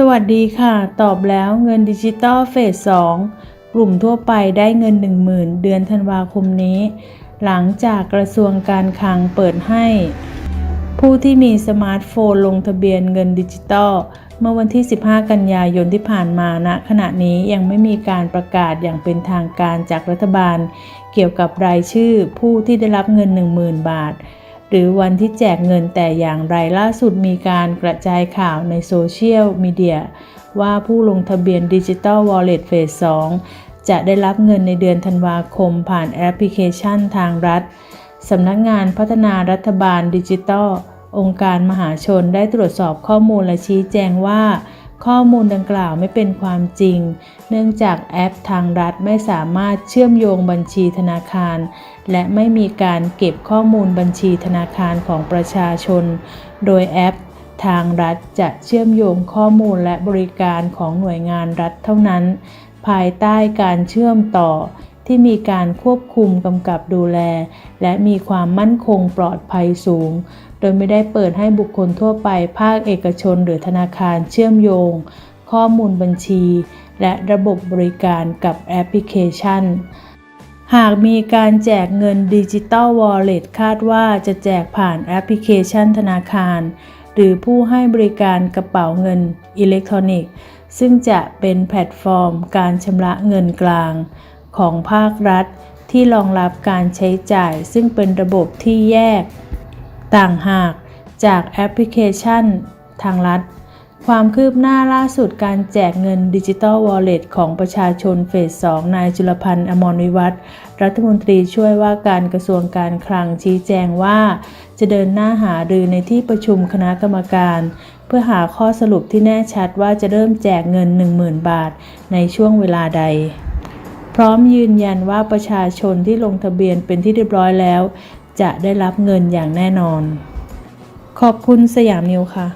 สวัสดีค่ะ ตอบแล้วเงินดิจิตอลเฟส 2 กลุ่มทั่วไปได้เงิน 10,000 เดือนธันวาคมนี้ หลังจากกระทรวงการคลังเปิดให้ ผู้ที่มีสมาร์ทโฟนลงทะเบียนเงินดิจิตอลเมื่อวันที่ 15 กันยายนที่ผ่านมาณขณะนี้ยังไม่มีการประกาศอย่างเป็นทางการจากรัฐบาล เกี่ยวกับรายชื่อผู้ที่ได้รับเงิน 10,000 บาท หรือวันที่แจกเงินแต่อย่างไรล่าสุดมีการกระจายข่าวในโซเชียลมีเดียว่าผู้ลงทะเบียนดิจิ t a ลวอลเล็ตเฟส2จะได้รับเงินในเดือนธันวาคมผ่านแอปพลิเคชันทางรัฐสำนักงานพัฒนารัฐบาลดิจิทัล องค์การมหาชนได้ตรวจสอบข้อมูลและชี้แจงว่า ข้อมูลดังกล่าวไม่เป็นความจริง เนื่องจากแอปทางรัฐไม่สามารถเชื่อมโยงบัญชีธนาคาร และไม่มีการเก็บข้อมูลบัญชีธนาคารของประชาชน โดยแอปทางรัฐจะเชื่อมโยงข้อมูลและบริการของหน่วยงานรัฐเท่านั้น ภายใต้การเชื่อมต่อที่มีการควบคุมกำกับดูแล และมีความมั่นคงปลอดภัยสูง โดยไม่ได้เปิดให้บุคคลทั่วไป ภาคเอกชนหรือธนาคารเชื่อมโยง ข้อมูลบัญชี และระบบบริการกับแอปพลิเคชัน หากมีการแจกเงินดิจิตอลวอลเล็ตคาดว่าจะแจกผ่านแอปพลิเคชันธนาคาร หรือผู้ให้บริการกระเป๋าเงินอิเล็กทรอนิกส์ ซึ่งจะเป็นแพลตฟอร์มการชำระเงินกลาง ของภาครัฐที่รองรับการใช้จ่ายซึ่งเป็นระบบที่แยก ต่างหากจากแอปพลิเคชันทางรัฐ ความคืบหน้าล่าสุดการแจกเงินดิจิ t a ลวอลเล็ตของประชาชนเฟส 2 นายจุลพันธ์อมรวิวัฒรัฐมนตรีช่วยว่าการกระทรวงการคลังชี้แจงว่า จะเดินหน้าหารือในที่ประชุมคณะกรรมการ เพื่อหาข้อสรุปที่แน่ชัดว่าจะเริ่มแจกเงิน 10,000 บาท ในช่วงเวลาใดพร้อมยืนยันว่าประชาชนที่ลงทะเบียนเป็นที่เรียบร้อยแล้ว จะได้รับเงินอย่างแน่นอน ขอบคุณสยามนิวค่ะ